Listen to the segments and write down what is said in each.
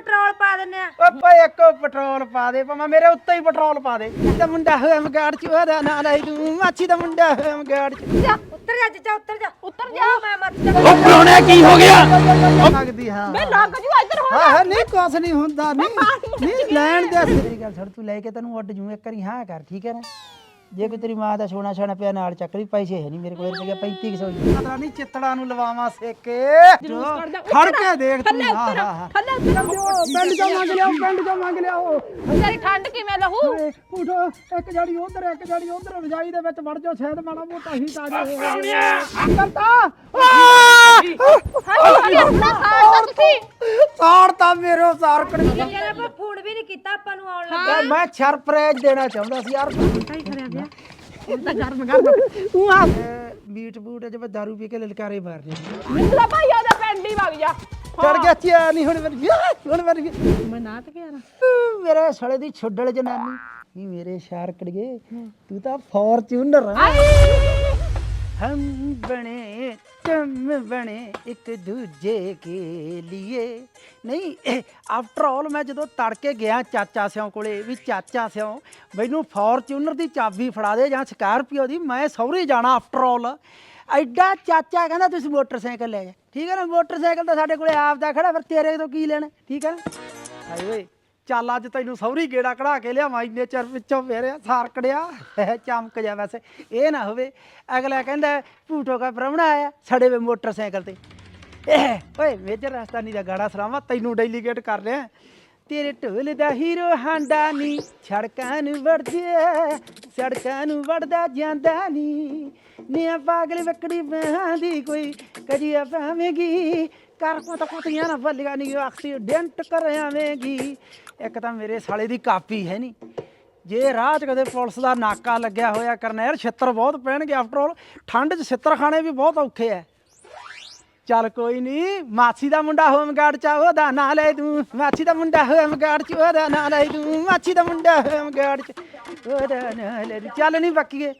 Petrol ਪਾ ਦਿੰਨੇ ਆ। ਓ ਭਾਈ ਇੱਕ ਪੈਟਰੋਲ ਪਾ ਦੇ ਭਾਵੇਂ ਮੇਰੇ ਉੱਤੇ ਹੀ ਪੈਟਰੋਲ ਪਾ ਦੇ। ਤਾਂ ਮੁੰਡਾ ਹੋਇਆ ਮਗਾੜ ਚ ਉਹਦਾ ਨਾਂ ਲੈ ਤੂੰ। ਮਾਛੀ ਦਾ ਮੁੰਡਾ ਹੋਇਆ ਮਗਾੜ ਚ। ਜਾ ਉੱਤਰ ਜਾ ਜੱਜਾ ਉੱਤਰ ਜਾ। ਉੱਤਰ ਜਾ। ਮੈਂ ਮਰ ਜਾ ਉਹ ਪਰੋਣਿਆ ਕੀ ਹੋ ਗਿਆ? ਲੱਗਦੀ ਹਾਂ। ਬੇ ਲੱਗ ਜੂ ਇੱਧਰ ਹੋ ਹਾਂ ਹਾਂ ਨਹੀਂ ਕੁਛ ਨਹੀਂ ਹੁੰਦਾ। ਨਹੀਂ ਨਹੀਂ ਲੈਣ ਦੇ ਮੇਰੀ ਗੱਲ ਛੱਡ ਤੂੰ ਲੈ ਕੇ ਤੈਨੂੰ ਉੱਡ ਜੂ। ਇੱਕ ਵਾਰੀ ਹਾਂ ਕਰ ਠੀਕ ਹੈ ਨਾ? ਜੇ ਕੋਈ ਤੇਰੀ ਮਾਂ ਦਾ ਸੋਨਾ ਛਾਣਾ ਪਿਆ ਨਾਲ ਚੱਕ ਲਈ ਪੈਸੇ ਹੈ ਨਹੀਂ ਮੇਰੇ ਕੋਲ ਰੁਪਿਆ 3500 ਪਤਾ ਨਹੀਂ ਚਿੱਤੜਾ ਨੂੰ ਲਵਾਵਾਂ ਸੇਕੇ। ਖੜ ਕੇ ਦੇਖ ਤੂੰ। ਹਾਂ ਹਾਂ ਹਾਂ। ਥੱਲੇ ਉਤਰ। ਪਿੰਡ ਚੋਂ ਮੰਗ ਲਿਆਓ ਪਿੰਡ ਚੋਂ ਮੰਗ ਲਿਆਓ ਤੇਰੀ ਠੰਡ ਕਿਵੇਂ ਲਹੂ? ਉਠੋ ਇੱਕ ਜੜੀ ਉਧਰ ਇੱਕ ਜੜੀ ਉਧਰ ਰਜਾਈ ਦੇ ਵਿੱਚ ਵੜ ਜਾਓ ਸ਼ਾਇਦ ਮਾੜਾ ਮੋਟਾ ਹੀ ਤਾਜੇ ਕਰਤਾ। ਹਾਏ ਆਪਣਾ ਸਾੜ ਤੁਸੀਂ। ਸਾੜ ਤਾਂ ਮੇਰੇ ਸਾਰ ਕੜ ਯਾਰ ਆਪਾਂ ਫੋਨ ਵੀ ਨਹੀਂ ਕੀਤਾ ਆਪਾਂ ਨੂੰ ਆਉਣ ਲੱਗਾ। ਮੈਂ ਸਰਪ੍ਰਾਈਜ਼ ਦੇਣਾ ਚਾਹੁੰਦਾ ਸੀ ਯਾਰ। ਸਹੀ ਕਰਿਆ ਪਿਆ। ਤਾਂ ਗਰਮ ਗਰਮ। ਤੂੰ ਆ। ਮੀਟ ਬੂਟ ਜਿਵੇਂ ਦਾਰੂ ਪੀ ਕੇ ਲਲਕਾਰੇ ਮਾਰ ਰਿਹਾ ਨਿਕਲਾ ਭਾਈ ਉਹਦਾ ਪਿੰਡ ਹੀ ਵਗ ਜਾ। ਚੜ ਗਿਆ ਚਿਆ ਨਹੀਂ ਹੁਣ ਮੇਰੀ ਹੁਣ ਮੇਰੀ ਮੈਂ ਨਾ ਤੇ ਗਿਆ ਨਾ ਮੇਰੇ ਸੜੇ ਦੀ ਛੁੱਡਲ ਜਨਾਨੀ। ਨਹੀਂ ਮੇਰੇ ਸ਼ਾਰ ਕੜੀਏ ਤੂੰ ਤਾਂ ਫੋਰਚੂਨਰ ਆ। हम बने तुम बने ਇੱਕ ਦੂਜੇ ਕੇ लिए ਨਹੀਂ ਆਫਟਰ ਆਲ ਮੈਂ ਜਦੋਂ ਤੜਕੇ ਗਿਆ ਚਾਚਾ ਸਿਓ ਕੋਲੇ ਵੀ ਚਾਚਾ ਸਿਓ ਮੈਨੂੰ ਫੋਰਚੂਨਰ ਦੀ ਚਾਬੀ ਫੜਾ ਦੇ ਜਾਂ ਸਕਾਰਪੀਓ ਦੀ ਮੈਂ ਸਹੁਰੇ ਜਾਣਾ ਆਫਟਰ ਆਲ ਐਡਾ ਚਾਚਾ ਕਹਿੰਦਾ ਤੁਸੀਂ ਮੋਟਰਸਾਈਕਲ ਲੈ ਜਾ ਠੀਕ ਹੈ ਨਾ ਮੋਟਰਸਾਈਕਲ ਤਾਂ ਸਾਡੇ ਕੋਲੇ ਆਪ ਦਾ ਖੜਾ ਫਿਰ ਤੇਰੇ ਤੋਂ ਕੀ ਲੈਣਾ ਠੀਕ ਹੈ ਨਾ ਹਾਏ ਓਏ ਚੱਲ ਅੱਜ ਤੈਨੂੰ ਸੌਰੀ ਗੇੜਾ ਕਢਾ ਕੇ ਲਿਆਵਾਂ ਇੰਨੇ ਚਿਰ ਵਿੱਚੋਂ ਮੇਰੇ ਸਾਰਕੜਿਆ ਚਮਕ ਜਾ ਵੈਸੇ ਇਹ ਨਾ ਹੋਵੇ। ਅਗਲਾ ਕਹਿੰਦਾ ਭੂਟੋ ਕਾ ਪ੍ਰਾਹੁਣਾ ਆਇਆ ਛੜੇ ਵੇ ਮੋਟਰਸਾਈਕਲ ਤੇ। ਇਹ, ਓਏ ਮੇਜਰ ਰਸਤਾਨੀ ਦਾ ਗਾੜਾ ਸਰਾਵਾ ਤੈਨੂੰ ਡੈਲੀਗੇਟ ਕਰ ਲਿਆ ਤੇਰੇ ਢੋਲ ਦਾ ਹੀਰੋ ਹਾਂਡਾ ਨੀ ਸੜਕਾਂ ਨੂੰ ਵੜਦੇ ਸੜਕਾਂ ਨੂੰ ਵੜਦਾ ਜਾਂਦਾ ਨੀ। ਨਿਆ ਪਾਗਲ ਵਕੜੀ ਬਾਹਾਂ ਕੋਈ ਕਜੀਆ ਪਾਵੇਂਗੀ ਕਰ ਕੋ ਕੁੱਤੀਆਂ ਨਾ ਬੱਲੀਆਂ ਨਹੀਂ ਐਕਸੀਡੈਂਟ ਕਰ ਆਵੇਂਗੀ। ਇੱਕ ਤਾਂ ਮੇਰੇ ਸਾਲੇ ਦੀ ਕਾਪੀ ਹੈ ਨਹੀਂ ਜੇ ਰਾਹ 'ਚ ਕਦੇ ਪੁਲਿਸ ਦਾ ਨਾਕਾ ਲੱਗਿਆ ਹੋਇਆ ਕਰਨੈਲ ਛਿੱਤਰ ਬਹੁਤ ਪੈਣਗੇ ਆਫਟਰ ਆਲ ਠੰਡ 'ਚ ਛਿੱਤਰ ਖਾਣੇ ਵੀ ਬਹੁਤ ਔਖੇ ਐ। ਚੱਲ ਕੋਈ ਨਹੀਂ ਮਾਛੀ ਦਾ ਮੁੰਡਾ ਹੋਮਗਾਰਡ ਚ ਆ, ਉਹਦਾ ਨਾਂ ਲੈ ਤੂੰ ਮਾਛੀ ਦਾ ਮੁੰਡਾ ਹੋਮਗਾਰਡ ਚ ਉਹਦਾ ਨਾਂ ਲੈ ਤੂੰ ਮਾਛੀ ਦਾ ਮੁੰਡਾ ਹੋਮਗਾਰਡ ਚ ਉਹਦਾ ਨਾਂ ਲੈ ਤੂੰ ਚੱਲ ਨਹੀਂ ਬੱਕੀਏ।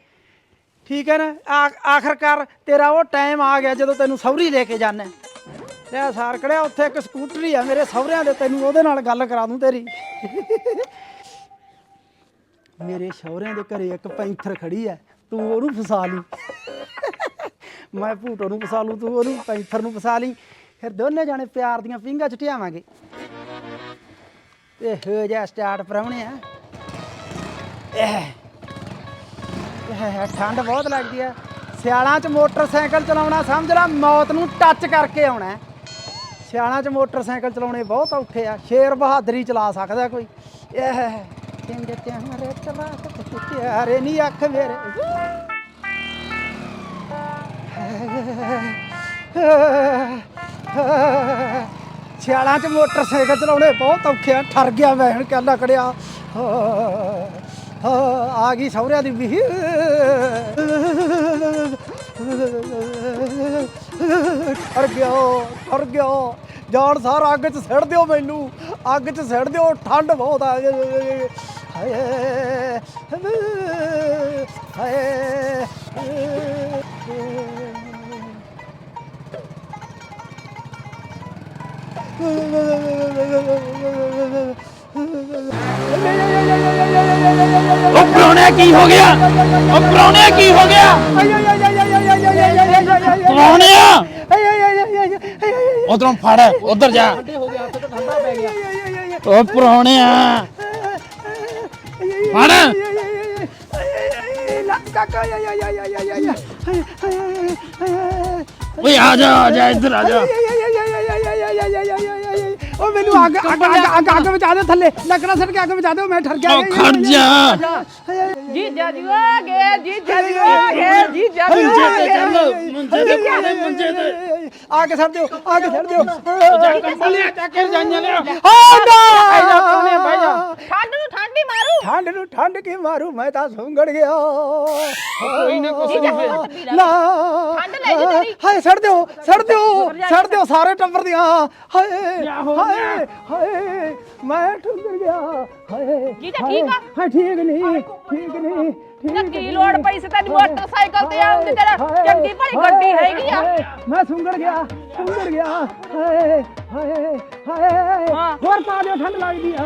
ਠੀਕ ਹੈ ਨਾ? ਆ- ਆਖਰਕਾਰ ਤੇਰਾ ਉਹ ਟਾਈਮ ਆ ਗਿਆ ਜਦੋਂ ਤੈਨੂੰ ਸੌਰੀ ਲੈ ਕੇ ਜਾਣਾ ਲੈ ਸਾਰਕੜਿਆ ਉੱਥੇ ਇੱਕ ਸਕੂਟਰੀ ਆ ਮੇਰੇ ਸਹੁਰਿਆਂ ਦੇ, ਤੈਨੂੰ ਉਹਦੇ ਨਾਲ ਗੱਲ ਕਰਾ ਦੂੰ ਤੇਰੀ। ਮੇਰੇ ਸਹੁਰਿਆਂ ਦੇ ਘਰੇ ਇੱਕ ਪੈਂਥਰ ਖੜੀ ਐ, ਤੂੰ ਉਹਨੂੰ ਫਸਾ ਲਈ। ਮੈਂ ਭੂਟੋ ਨੂੰ ਫਸਾ ਲੂ, ਤੂੰ ਉਹਨੂੰ ਪੈਂਥਰ ਨੂੰ ਫਸਾ ਲਈ। ਫਿਰ ਦੋਨੇ ਜਾਣੇ ਪਿਆਰ ਦੀਆਂ ਪਿੰਗਾ ਛਟਿਆਵਾਂਗੇ ਇਹ ਹੋ ਜਾ ਸਟਾਰਟ ਪਰਾਉਣੇ ਆ। ਇਹ ਠੰਡ ਬਹੁਤ ਲੱਗਦੀ ਆ ਸਿਆਲਾਂ 'ਚ ਮੋਟਰਸਾਈਕਲ ਚਲਾਉਣਾ ਸਮਝ ਲੈ, ਮੌਤ ਨੂੰ ਟੱਚ ਕਰਕੇ ਆਉਣਾ ਹੈ। ਸਿਆਲਾਂ 'ਚ ਮੋਟਰਸਾਈਕਲ ਚਲਾਉਣੇ ਬਹੁਤ ਔਖੇ ਆ ਸ਼ੇਰ ਬਹਾਦਰੀ ਚਲਾ ਸਕਦਾ ਕੋਈ। ਇਹ ਟਿੰਡ ਤਿਆਰੇ ਤਵਾਕ ਤੇ ਤਿਆਰੇ ਨਹੀਂ ਅੱਖ ਮੇਰੇ। ਸਿਆਲਾਂ 'ਚ ਮੋਟਰਸਾਈਕਲ ਚਲਾਉਣੇ ਬਹੁਤ ਔਖੇ ਆ। ਠਰ ਗਿਆ ਮੈਂ ਹੁਣ ਕੱਲਾ ਕੜਿਆ। ਆ ਗਈ ਸਹੁਰਿਆਂ ਦੀ ਵੀ ਠਰ ਗਿਆ ਠਰ ਗਿਆ ਜਾਣ ਸਾਰ ਅੱਗ 'ਚ ਸਿੱੜ ਦਿਓ ਮੈਨੂੰ ਅੱਗ 'ਚ ਸਿੱੜ ਦਿਓ ਠੰਡ ਬਹੁਤ ਆ ਹਾਏ ਹਾਏ ਉਹ ਪਰੋਣਿਆ ਕੀ ਹੋ ਗਿਆ ਉਹ ਪਰੋਣਿਆ ਕੀ ਹੋ ਗਿਆ ਪਰੋਣਿਆ ਉਧਰੋਂ ਫੜ ਉਧਰ ਜਾ। ਉਹ ਪਰੋਣਿਆ ਫੜ। ਓਏ ਆ ਜਾ ਆ ਜਾ ਇੱਧਰ ਆ ਜਾ। ਉਹ ਮੈਨੂੰ ਅੱਗ ਅੱਗ ਅੱਗ ਅੱਗ ਅੱਗ ਬਚਾ ਦੇ ਥੱਲੇ। ਲੱਕੜਾ ਸੱਟ ਕੇ ਅੱਗ ਬਚਾ ਦੇ ਮੈਂ ਠਰ ਗਿਆ। ਉਹ ਖੜ ਜਾ। ਜੀਜਾ ਜੀ ਆ ਗਏ ਜੀਜਾ ਜੀ ਆ ਗਏ ਜੀਜਾ ਜੀ ਮੰਜੇ ਆ ਤੇ ਮੰਜੇ ਤੇ ਮੰਜੇ ਤੇ ਆ ਕੇ ਛੱਡ ਦਿਓ ਆ ਕੇ ਛੱਡ ਦਿਓ। ਕੰਬਲੀਆਂ ਚੱਕ ਕੇ ਜਾਈਆਂ ਹਾਂ ਨਾ ਬਹਿ ਜਾ ਠੰਡ ਨੂੰ ਠੰਡੀ ਮਾਰੂ। ਠੰਡ ਨੂੰ ਠੰਡ ਕੀ ਮਾਰੂ ਮੈਂ ਤਾਂ ਸੁੰਗੜ ਗਿਆ। ਕੋਈ ਨਾ ਕੁਛ ਨਹੀਂ ਹੋਇਆ ਨਾ ਠੰਡ ਲੈ। ਜੀ ਤੇਰੀ। ਹਾਏ ਛੱਡ ਦਿਓ ਛੱਡ ਦਿਓ ਛੱਡ ਦਿਓ ਸਾਰੇ ਟੱਬਰ ਦੀਆਂ। ਹਾਏ ਹਾਏ ਹਾਏ ਮੈਂ ਠੁੰਗਰ ਗਿਆ। ਹਾਏ ਠੀਕ ਆ? ਹਾਂ ਠੀਕ ਨਹੀਂ ਠੀਕ ਨਹੀਂ। ਨਾ ਕੀ ਲੋੜ ਪਈ ਸੀ ਤੈਨੂੰ ਮੋਟਰਸਾਈਕਲ ਤੇ ਆਉਣ ਦੀ? ਤੇਰਾ ਚੰਗੀ ਭਲੀ ਗੱਡੀ ਹੈਗੀ ਆ। ਹਾਏ, ਮੈਂ ਸੁੰਗੜ ਗਿਆ ਸੁੰਗੜ ਗਿਆ। ਹਾਏ ਹਾਏ ਹਾਏ ਹਾਂ। ਹੋਰ ਪਾ ਦਿਓ ਠੰਡ ਲੱਗਦੀ ਆ।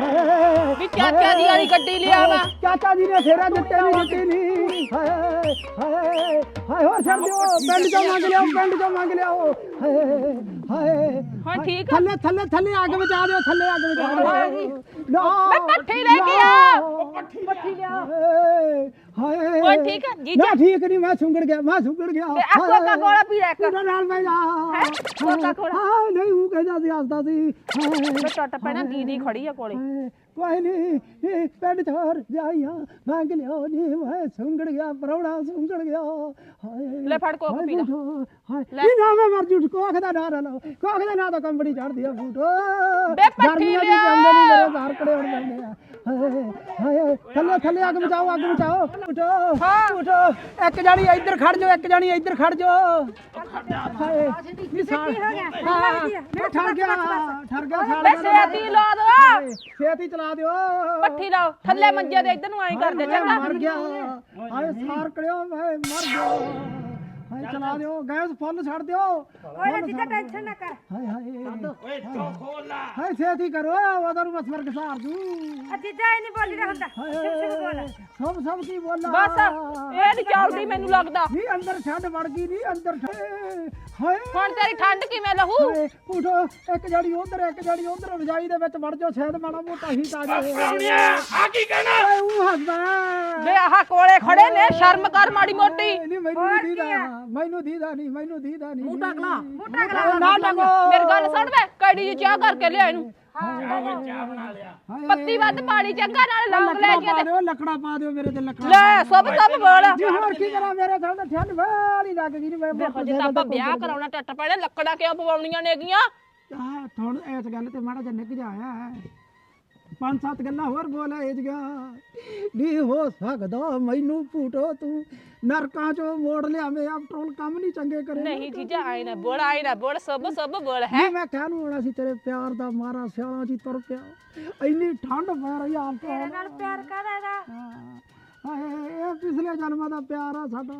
ਹਾਏ ਵੀ ਚਾਚਾ ਜੀ ਵਾਲੀ ਗੱਡੀ ਲਿਆ ਵਾ ਚਾਚਾ ਜੀ ਨੇ ਫੇਰਾ ਦਿੱਤੇ ਨਹੀਂ ਦਿੱਤੀ ਨਹੀਂ ਹਾਏ ਹਾਏ ਹਾਏ ਹੋਰ ਛੱਡ ਦਿਓ ਪਿੰਡ ਚੋਂ ਮੰਗ ਲਿਆਓ ਪਿੰਡ ਚੋਂ ਮੰਗ ਲਿਆਓ। ਹਾਏ ਹਾਏ ਹੁਣ ਠੀਕ ਆ। ਥੱਲੇ ਥੱਲੇ ਥੱਲੇ ਅੱਗ ਬਚਾ ਦਿਓ ਥੱਲੇ ਅੱਗ ਬਚਾ ਦਿਓ। ਨਾ ਮੈਂ ਪੱਠੀ ਲੈ ਕੇ ਆ। ਪੱਠੀ ਲਿਆ। ਹਾਏ ਹਾਏ ਹੁਣ ਠੀਕ ਆ ਜੀਜਾ ਨਾ ਠੀਕ ਨਹੀਂ ਮੈਂ ਸੁੰਗੜ ਗਿਆ ਮੈਂ ਸੁੰਗੜ ਗਿਆ ਤੇ ਆ ਕੋਕਾ ਕੋਲਾ ਪੀ ਲੈ ਇੱਕ ਉਹਨਾਂ ਨਾਲ ਮੈਂ ਜਾ Coca-Cola? ਹਾਂ ਨਹੀਂ ਉਹ ਕਹਿੰਦਾ ਸੀ ਹੱਸਦਾ ਸੀ ਮੈਂ ਟੁੱਟ ਪੈਣਾ ਦੀਦੀ ਖੜੀ ਆ ਕੋਲੇ ਹਾਏ, ਕੋਈ ਨਹੀਂ ਇਹ ਪਿੰਡ ਛੋਰ ਜਾਈਆਂ ਮੰਗ ਲਿਓ ਨੀ ਮੈਂ ਸੁੰਗੜ ਗਿਆ ਪਰੌਣਾ ਸੁੰਗੜ ਗਿਆ ਹਾਏ ਲੈ ਫੜ ਕੋਕ ਹਾਏ ਪੀ ਲੈ ਬੂਟੋ, ਹਾਏ ਇਹ ਨਾ ਮੈਂ ਮਰ ਜੂ ਕੋਖ ਦਾ ਨਾ ਲਓ ਕੋਖ ਦਾ ਨਾ ਤਾਂ ਕੰਬੜੀ ਚੜਦੀ ਆ ਬੂਟੋ ਬੇ ਪੱਠੀ ਲਿਆ। ਨਹੀਂ ਮੇਰੇ ਬਾਹਰ ਕੜੇ ਹੋਣ ਜਾਂਦੇ ਆ ਹਾਏ ਹਾਏ ਥੱਲੇ ਥੱਲੇ ਅੱਗ ਬਚਾਓ ਅੱਗ ਬਚਾਓ ਹਾਂ। ਬੂਟੋ ਇੱਕ ਜਾਣੀ ਇੱਧਰ ਖੜ ਜਾਓ ਇੱਕ ਜਾਣੀ ਇੱਧਰ ਖੜ ਜਾਓ। ਹਾਏ ਇਹ ਸਾਲ ਹਾਂ ਇਹ ਠਰ ਗਿਆ ਠਰ ਗਿਆ ਸਾਲ ਬੇ ਸੇਤੀ ਲਾ ਦੋ। ਛੇਤੀ ਚਲਾ ਦਿਓ। ਪੱਠੀ ਲਾਓ। ਥੱਲੇ ਮੰਜੇ ਦੇ ਇੱਧਰ ਨੂੰ ਆਈ ਕਰਦੇ ਮੈਂ ਚੰਗਾ। ਮਰ ਗਿਆ। ਹਾਏ ਸਾਰ ਕੜਿਓ ਮੈਂ ਮਰ ਗਿਆ। ਹਾਏ ਚਲਾ ਦਿਓ ਗੈਸ ਫੁੱਲ ਛੱਡ ਦਿਓ। ਓਏ ਜਿੱਦਾਂ ਟੈਨਸ਼ਨ ਨਾ ਕਰ। ਹਾਏ ਹਾਏ ਓਏ ਤੋ ਖੋਲ ਲਾ। ਹਾਏ ਛੇਤੀ ਕਰੋ ਉਹਦਾ ਨੂੰ ਬਸ ਵਰਗ ਸਾਰ ਦੂ ਆ ਜੀਜਾ ਇਹ ਨਹੀਂ ਬੋਲੀ। ਦਾ ਹੁੰਦਾ ਸਭ ਸਭ ਕੀ ਬੋਲਾ। ਬਸ ਇਹ ਨਹੀਂ ਚੱਲਦੀ ਮੈਨੂੰ ਲੱਗਦਾ। ਨਹੀਂ ਅੰਦਰ ਛੱਡ ਵੜ ਗਈ ਨਹੀਂ ਅੰਦਰ। ਹਾਏ। ਹੁਣ ਤੇਰੀ ਠੰਡ ਕਿਵੇਂ ਲਹੂ? ਉਠੋ ਇੱਕ ਜੜੀ ਉਧਰ ਇੱਕ ਜੜੀ ਉਧਰ ਰਜਾਈ ਦੇ ਵਿੱਚ ਵੜ ਜਾਓ ਸ਼ਾਇਦ ਮਾੜਾ ਮੋਟਾ ਹੀ ਤਾਂ ਜਾਏ। ਪ੍ਰਾਹੁਣਿਆ ਆ ਕੀ ਕਹਿਣਾ? ਉਹ ਹੱਸਦਾ। ਬੇ ਆਹ ਕੋਲੇ ਖੜੇ ਨੇ ਸ਼ਰਮ ਕਰ ਮਾੜੀ ਮੋਟੀ। ਨਹੀਂ ਮੈਨੂੰ ਨਹੀਂ ਦੀਦਾ। ਮੈਨੂੰ ਦੀਦਾ ਨਹੀਂ ਮੈਨੂੰ ਦੀਦਾ ਨਹੀਂ ਮੂਟਾ ਅਗਲਾ ਮੋਟਾ ਗਲਾ ਨਾ ਟੰਗੋ ਮੇਰੀ ਗੱਲ ਸੁਣ ਵੇ ਕੜੀ ਜੀ ਚਾਹ ਕਰਕੇ ਲਿਆ ਇਹਨੂੰ ਪੱਤੀ ਵੱਧ ਪਾਣੀ ਚੰਗਾ ਨਾਲ ਲੌਂਗ ਲੈ ਕੇ ਦਿਓ ਲੱਕੜਾ ਪਾ ਦਿਓ ਮੇਰੇ ਤੇ ਲੱਕੜਾ ਲੈ ਸਭ ਸਭ ਬੋਲ। ਜੀ ਹੋਰ ਕੀ ਕਰਾਂ ਮੇਰੇ ਥਾਂ ਤੇ ਠੰਡ ਵਾਲੀ ਲੱਗ ਗਈ ਨੀ। ਮੈਂ ਜੇ ਤਾਂ ਆਪਾਂ ਵਿਆਹ ਕਰਾਉਣਾ ਟੱਟ ਪੈਣੇ ਲੱਕੜਾਂ ਕਿਉਂ ਪਵਾਉਣੀਆਂ ਨੇਗੀਆਂ ਹਾਂ ਥੋੜ ਇਸ ਗੱਲ ਤੇ ਮਾੜਾ ਜਿਹਾ ਨਿੱਘ ਜਾ ਆਇਆ ਹੈ। ਪੰਜ ਸੱਤ ਗੱਲਾਂ ਹੋਰ ਬੋਲ ਇਹ ਜਗਾ ਨਹੀਂ ਹੋ ਸਕਦਾ ਮੈਨੂੰ ਭੂਟੋ ਤੂੰ। ਨਰਕਾਂ ਚੋਂ ਮੋੜ ਲਿਆਵੇਂ ਆਫਟਰ ਕੰਮ ਨਹੀਂ ਚੰਗੇ ਕਰੇ। ਨਹੀਂ ਜੀਜਾ ਆਈ ਨਾ ਬੋਲ ਆਈ ਨਾ ਬੋਲ ਸਭ ਸਭ ਬੋਲ ਹੈ। ਨਹੀਂ ਮੈਂ ਕਹਿ ਨੂੰ ਆਉਣਾ ਸੀ ਤੇਰੇ ਪਿਆਰ ਦਾ ਮਾਰਾ ਸਿਆਲਾਂ ਜੀ ਤੁਰ ਪਿਆ। ਇੰਨੀ ਠੰਡ ਪੈ ਰਹੀ ਆ ਤੇਰੇ ਨਾਲ ਪਿਆਰ ਕਰਦਾ ਹਾਏ ਇਹ ਪਿਛਲੇ ਜਨਮਾਂ ਦਾ ਪਿਆਰ ਆ ਸਾਡਾ।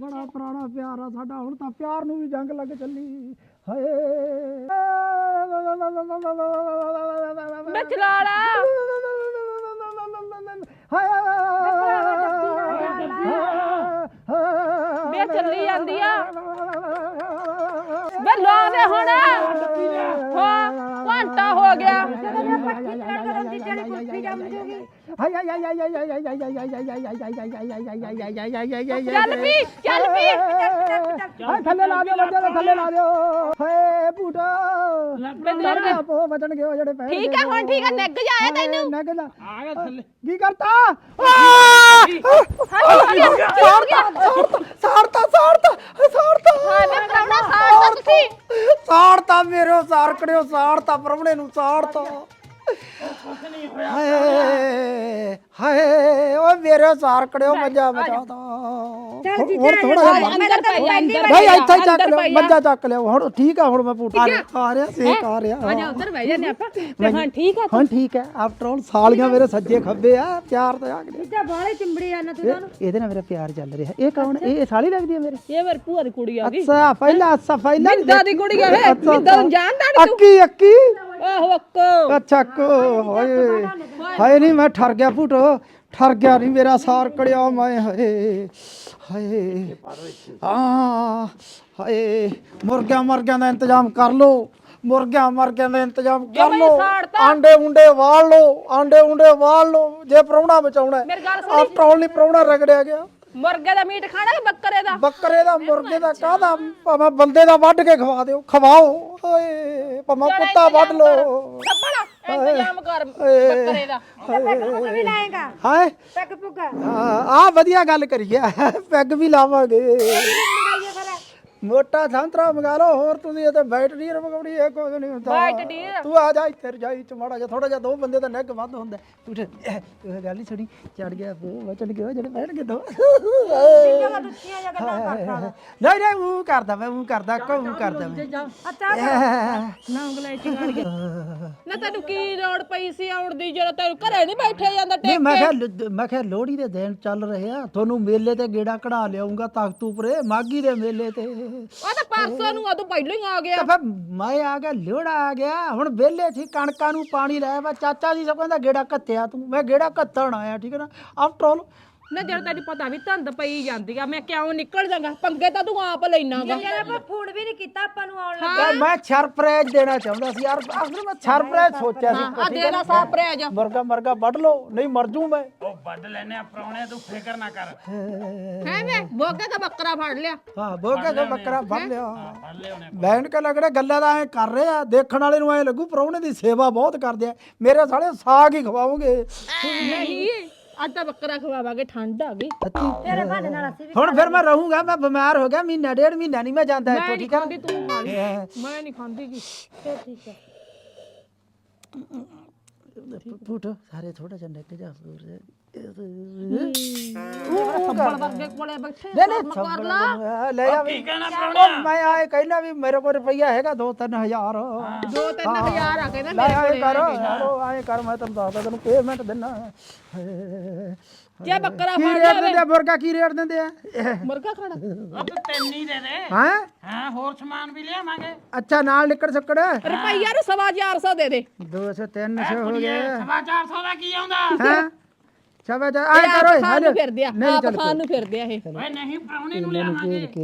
ਬੜਾ ਪੁਰਾਣਾ ਪਿਆਰ ਆ ਸਾਡਾ। ਹੁਣ ਤਾਂ ਪਿਆਰ ਨੂੰ ਵੀ ਜੰਗ ਲੱਗ ਚੱਲੀ। ਹਾਏ ਮੈਂ ਚਲਾ ਲਾ ਬੇ ਚੱਲੀ ਜਾਂਦੀ ਆ ਬੇ ਲਾ ਦੇ ਹੁਣ ਹਾਂ ਘੰਟਾ ਹੋ ਗਿਆ ਜੀਜਾ ਦੀ ਕੁਲਫੀ ਜੰਮ ਜੂਗੀ ਚੱਲ ਪੀ ਚੱਲ ਪੀ ਹਾਏ ਥੱਲੇ ਲਾ ਦਿਓ ਬੰਦੇ ਦੇ ਥੱਲੇ ਲਾ ਦਿਓ ਹਾਏ ਬੂਟਾ ਬੰਦੇ ਆਪੋ ਬਚਣਗੇ ਉਹ ਜਿਹੜੇ ਪੈ ਠੀਕ ਹੈ ਹੁਣ ਠੀਕ ਹੈ ਨਿੱਗ ਜਾਇਆ ਤੈਨੂੰ ਨਗ ਦਾ ਆ ਗਿਆ ਥੱਲੇ ਕੀ ਕਰਤਾ ਸਾੜਤਾ ਸਾੜਤਾ ਸਾੜਤਾ ਹਾਂ ਮੈਂ ਕਰਾਉਣਾ ਸਾੜ ਤੁਸੀਂ। ਸਾੜਤਾ ਮੇਰੇ ਸਾਰ ਸਾੜਤਾ ਪਰਮਣੇ ਨੂੰ ਸਾੜਤਾ। ਹਾਏ ਹਾਏ ਓਏ ਮੇਰੇ ਸਾਰ ਕੜਿਓ ਮੱਜਾ ਬਚਾਤਾ ਚੱਲ ਜੀ ਥੋੜਾ ਜਿਹਾ ਅੰਦਰ ਆ, ਅੰਦਰ ਭਾਈ ਇੱਥੇ ਹੀ ਚੱਕ ਲਿਓ ਆ। ਮੱਜਾ ਚੱਕ ਲਿਓ। ਹੁਣ ਠੀਕ ਆ ਹੁਣ ਮੈਂ ਪੂਟਾ ਆ। ਰਿਹਾ ਸੇਕ ਆ ਰਿਹਾ। ਆ ਜਾ ਉੱਧਰ ਬਹਿ ਜਾਂਦੇ ਆਪਾਂ। ਹਾਂ ਠੀਕ ਆ ਹਾਂ ਠੀਕ ਹੈ। ਆਫਟਰ ਆਲ ਸਾਲੀਆਂ ਮੇਰੇ ਸੱਜੇ ਖੱਬੇ ਆ ਪਿਆਰ ਤੇ ਆ ਗਏ ਜੀਜਾ ਬਾਹਲੇ ਚਿੰਬੜੀ ਆ ਨਾ ਤੂੰ ਤਾਂ ਉਹਨੂੰ। ਇਹਦੇ ਨਾਲ ਮੇਰਾ ਪਿਆਰ ਚੱਲ ਰਿਹਾ। ਇਹ ਕੌਣ? ਇਹ ਸਾਲੀ ਲੱਗਦੀ ਹੈ ਮੇਰੇ? ਇਹ ਮੇਰੀ ਭੂਆ ਦੀ ਕੁੜੀ ਆ ਗਈ। ਅੱਛਾ ਪਹਿਲਾਂ ਅੱਛਾ ਪਹਿਲਾਂ ਮਿੰਦਾ ਦੀ ਕੁੜੀ ਆ ਇਹ ਅੱਛਾ, ਮਿੰਦਾ ਨੂੰ ਜਾਣਦਾ ਨੀ ਤੂੰ? ਅੱਕੀ ਅੱਕੀ? ਆਹੋ ਅੱਕੋ। ਅੱਛਾ ਕੋ ਹਾਏ। ਹਾਏ ਨਹੀਂ ਮੈਂ ਠਰ ਗਿਆ ਫੁੱਟੋ ਠਰ ਗਿਆ ਨਹੀਂ ਮੇਰਾ ਸਾਰ ਕੜਿਆ ਮੈਂ ਹਾਏ। ਹਾਏ ਆ ਹਾਏ ਮੁਰਗਿਆਂ ਮਰਗਿਆਂ ਦਾ ਇੰਤਜ਼ਾਮ ਕਰ ਲੋ ਮੁਰਗਿਆਂ ਮਰਗਿਆਂ ਦਾ ਇੰਤਜ਼ਾਮ ਕਰ ਲੋ। ਆਂਡੇ ਉਂਡੇ ਵਾਲ ਲੋ ਆਂਡੇ ਉਂਡੇ ਵਾਲ ਲੋ ਜੇ ਪ੍ਰਾਹੁਣਾ ਬਚਾਉਣਾ ਆਲ ਨਹੀਂ ਪ੍ਰਾਹੁਣਾ ਰਗੜਿਆ ਗਿਆ। ਮੁਰਗੇ ਦਾ ਮੀਟ ਖਾਣਾ ਕਿ ਬੱਕਰੇ ਦਾ? ਬੱਕਰੇ ਦਾ ਮੁਰਗੇ ਦਾ ਕਾਹਦਾ? ਭਾਵੇਂ ਬੰਦੇ ਦਾ ਵੱਢ ਕੇ ਖਵਾ ਦਿਓ। ਖਵਾਓ। ਓਏ ਭਾਵੇਂ ਕੁੱਤਾ ਵੱਢ ਲੋ ਇੰਤਜ਼ਾਮ ਕਰ ਬੱਕਰੇ ਦਾ। ਪੁੱਗ ਵੀ ਲਾਏਗਾ। ਹਾਏ ਪੈਗ ਪੁੱਗ। ਆ ਵਧੀਆ ਗੱਲ ਕਰੀ ਆ ਪੈਗ ਵੀ ਲਾਵਾਂਗੇ। ਮੋਟਾ ਸੰਤਰਾ ਮੰਗਾ ਲਓ ਹੋਰ ਤੁਸੀਂ ਇਹ ਤੇ ਬੈਟਰੀ ਰਮਗੜੀ ਇਹ ਕੁਝ ਨਹੀਂ ਹੁੰਦਾ। ਵਾਈਟ ਡੀਰ ਤੂੰ ਆ ਜਾ ਇੱਥੇ ਰਜਾਈ ਚ ਮਾੜਾ ਜਿਹਾ ਥੋੜਾ ਜਿਹਾ ਦੋ ਬੰਦੇ ਦਾ ਨੈਗ ਵੱਧ ਹੁੰਦਾ। ਤੂੰ ਇਹ ਗੱਲ ਹੀ ਸੁਣੀ ਚੜ ਗਿਆ ਉਹ ਬਚਣ ਗਿਆ ਜਿਹੜੇ ਬੈਠ ਕੇ ਦੋ ਜਗਾ ਦੁੱਖੀਆਂ ਜਾਂ ਗੱਲਾਂ ਕਰਦਾ ਵਾ। ਨਹੀਂ ਨਹੀਂ ਉਹ ਕਰਦਾ ਮੈਂ ਉਹ ਕਰਦਾ ਕਹੂੰ ਕਰਦਾ ਮੈਂ। ਅੱਛਾ ਨਾ ਉਂਗਲਾਂ ਚ ਗੜ ਗਿਆ। ਨਾ ਤੈਨੂੰ ਕੀ ਲੋੜ ਪਈ ਸੀ ਆਉਣ ਦੀ ਜਦੋਂ ਤੈਨੂੰ ਘਰੇ ਨਹੀਂ ਬੈਠੇ ਜਾਂਦਾ ਟੇਕ ਮੈਂ ਕਿਹਾ ਮੈਂ ਕਿਹਾ ਲੋਹੜੀ ਦੇ ਦਿਨ ਚੱਲ ਰਹੇ ਆ ਤੁਹਾਨੂੰ ਮੇਲੇ ਤੇ ਗੇੜਾ ਕਢਾ ਲਿਆਉਂਗਾ ਤਖਤੂਪੁਰੇ ਮਾਗੀ ਦੇ ਮੇਲੇ ਤੇ। ਉਹ ਤਾਂ ਪਰਸੋਂ ਨੂੰ ਆ ਪਹਿਲਾਂ ਹੀ ਆ ਗਿਆ। ਤੇ ਫਿਰ ਮੈਂ ਆ ਗਿਆ ਲੋੜਾ ਆ ਗਿਆ। ਹੁਣ ਵਿਹਲੇ ਸੀ, ਕਣਕਾਂ ਨੂੰ ਪਾਣੀ ਲਾਇਆ ਵਾ ਚਾਚਾ ਜੀ ਸਭ ਕਹਿੰਦਾ, ਗੇੜਾ ਕੱਤਿਆ ਤੂੰ। ਮੈਂ ਗੇੜਾ ਕੱਤਣ ਆਇਆ, ਠੀਕ ਹੈ ਨਾ? ਆਫਟਰ ਆਲ ਨਾ ਜਦ ਤੈਨੂੰ ਪਤਾ ਵੀ ਧੰਦ ਪਈ ਜਾਂਦੀ ਆ ਮੈਂ ਕਿਉਂ ਨਿਕਲ ਜਾਂਗਾ? ਪੰਗੇ ਤਾਂ ਤੂੰ ਆਪ ਲੈਣਾਗਾ ਯਾਰ ਆਪਾਂ ਫੋਨ ਵੀ ਨਹੀਂ ਕੀਤਾ ਆਪਾਂ ਨੂੰ ਆਉਣ ਲੱਗਾ। ਮੈਂ ਸਰਪ੍ਰਾਈਜ਼ ਦੇਣਾ ਚਾਹੁੰਦਾ ਸੀ ਯਾਰ ਆਖਰ ਮੈਂ ਸਰਪ੍ਰਾਈਜ਼ ਸੋਚਿਆ ਸੀ ਆ ਦੇ ਨਾ ਸਰਪ੍ਰਾਈਜ਼ ਮਰਗਾ ਮਰਗਾ ਵੱਢ ਲਓ ਨਹੀਂ ਮਰ ਜੂ ਮੈਂ। ਉਹ ਵੱਢ ਲੈਨੇ ਆ ਪ੍ਰਾਹੁਣੇ ਤੂੰ ਫਿਕਰ ਨਾ ਕਰ। ਹੈ ਵੇ ਬੋਗੇ ਦਾ ਬੱਕਰਾ ਫੜ ਲਿਆ। ਹਾਂ ਬੋਕੇ ਦਾ ਬੱਕਰਾ ਫੜ ਲਿਆ। ਫੜ ਲਿਆ ਉਹਨੇ। ਬੈਣ ਕੇ ਲੱਗੜੇ ਗੱਲਾਂ ਦਾ ਐ ਕਰ ਰਹੇ ਆ ਦੇਖਣ ਵਾਲੇ ਨੂੰ ਐ ਲੱਗੂ ਪ੍ਰਾਹੁਣੇ ਦੀ ਸੇਵਾ ਬਹੁਤ ਕਰਦੇ ਆ। ਮੇਰੇ ਸਾਲੇ ਸਾਗ ਹੀ ਖਵਾਓਗੇ। ਨਹੀਂ। ਅੱਜ ਤਾਂ ਬੱਕਰਾ ਖਵਾਵਾਂਗੇ ਠੰਡ ਆ ਗਈ। ਸੱਚੀ ਤੇਰੇ ਬਹਾਨੇ ਨਾਲ ਅਸੀਂ ਵੀ ਹੁਣ ਫਿਰ ਮੈਂ ਰਹੂੰਗਾ ਮੈਂ ਬਿਮਾਰ ਹੋ ਗਿਆ ਮਹੀਨਾ ਡੇਢ ਮਹੀਨਾ ਨਹੀਂ ਮੈਂ ਜਾਂਦਾ ਮੈਂ ਇੱਥੋਂ ਨਹੀਂ ਠੀਕ ਹੈ ਖਾਂਦੀ ਤੂੰ ਖਾ ਲਈ। ਇਹ ਮੈਂ ਨਹੀਂ ਖਾਂਦੀ ਫਿਰ ਠੀਕ ਹੈ। ਫੁੱਟ ਸਾਰੇ ਥੋੜਾ ਜਿਹਾ ਨਿੱਕ ਜਾ ਸੂਰ ਸੱਬਲ ਵਰਗੇ ਕੋਲੇ ਬੈਠੇ ਨਹੀਂ ਨਹੀਂ ਕੰਮ ਕਰ ਲਾ। ਸੱਬਲ ਲੈ ਜਾ ਕੀ ਕਹਿਣਾ ਉਹ ਪ੍ਰਾਹੁਣਾ ਮੈਂ ਆਏ ਕਹਿਣਾ ਵੀ ਮੇਰੇ ਕੋਲ ਰੁਪਈਆ ਹੈਗਾ 2-3000 ਦੋ ਤਿੰਨ ਹਜ਼ਾਰ ਆ ਕਹਿੰਦਾ ਲੈ ਮੇਰੇ ਆਏ ਕਰ ਕੋਲੇ ਯਾਰੋ ਆਏ ਕਰ ਮੈਂ ਤੈਨੂੰ ਦੱਸਦਾ ਤੈਨੂੰ ਪੇਮੈਂਟ ਦਿੰਨਾ। ਜੇ ਬੱਕਰਾ ਕੀ ਫੜ ਰੇਟ ਲਿਆ ਦਿੰਦੇ ਆ ਮੁਰਗਾ ਕੀ ਰੇਟ ਦਿੰਦੇ ਆ? ਮੁਰਗਾ ਖਾਣਾ? ਉਹ ਤੂੰ ਤਿੰਨ ਹੀ ਦੇ ਦੇ। ਹਾਂ? ਹਾਂ ਹੋਰ ਸਮਾਨ ਵੀ ਲਿਆਵਾਂਗੇ। ਅੱਛਾ ਨਾਲ ਨਿਕੜ ਸਕੜ? ਰੁਪਈਆ ਨੂੰ ਸਵਾ 400 ਦੇ ਦੇ। 200 300 ਹੋ ਸਵਾ 400 ਦਾ ਕੀ ਆਉਂਦਾ? ਹਾਂ? ਜਾ ਆਏ ਕਰੋ ਖਾਣ ਹਲੇ ਨੂੰ ਫਿਰਦੇ ਆ ਨਹੀਂ ਆਪ ਚੱਲ ਖਾਣ ਨੂੰ ਫਿਰਦੇ ਆ ਇਹ। ਓਏ ਨਹੀਂ ਪ੍ਰਾਹੁਣੇ ਨੂੰ ਇਹਨਾਂ ਨੂੰ ਲਿਆਵਾਂਗੇ। ਭੇਜ ਕੇ